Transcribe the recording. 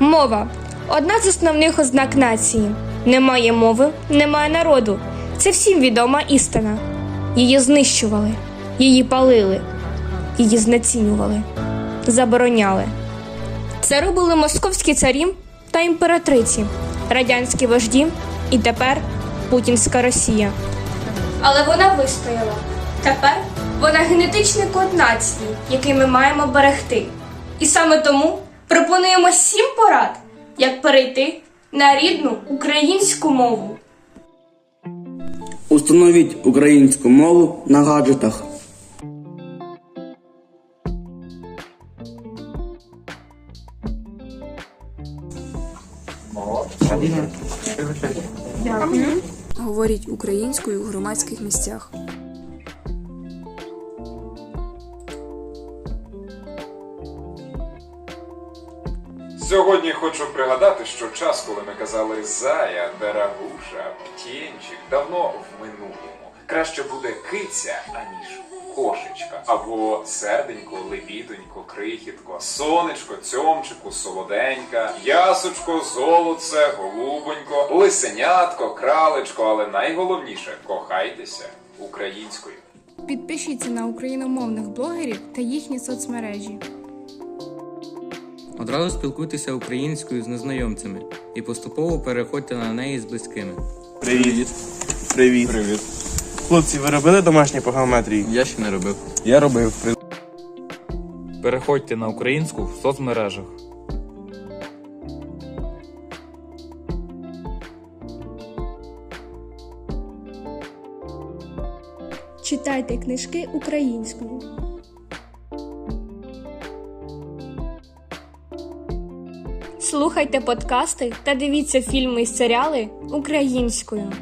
Мова одна з основних ознак нації. Немає мови, немає народу. Це всім відома істина. Її знищували, її палили, її знецінювали, забороняли. Це робили московські царі та імператриці, радянські вожді і тепер Путінська Росія. Але вона вистояла. Тепер вона генетичний код нації, який ми маємо берегти. І саме тому пропонуємо сім порад, як перейти на рідну українську мову. Установіть українську мову на гаджетах. Говоріть українською у громадських місцях. Сьогодні хочу пригадати, що час, коли ми казали зая, дорогуша, птінчик, давно в минулому. Краще буде киця, аніж кошечка. Або серденько, лебідонько, крихітко, сонечко, цьомчику, солоденька, ясочко, золоце, голубонько, лисенятко, кралечко, але найголовніше кохайтеся українською. Підпишіться на україномовних блогерів та їхні соцмережі. Одразу спілкуйтеся українською з незнайомцями і поступово переходьте на неї з близькими. Привіт. Привіт. Привіт. Хлопці, ви робили домашні по геометрії? Я ще не робив. Я робив. Переходьте на українську в соцмережах. Читайте книжки українською. Слухайте подкасти та дивіться фільми і серіали українською.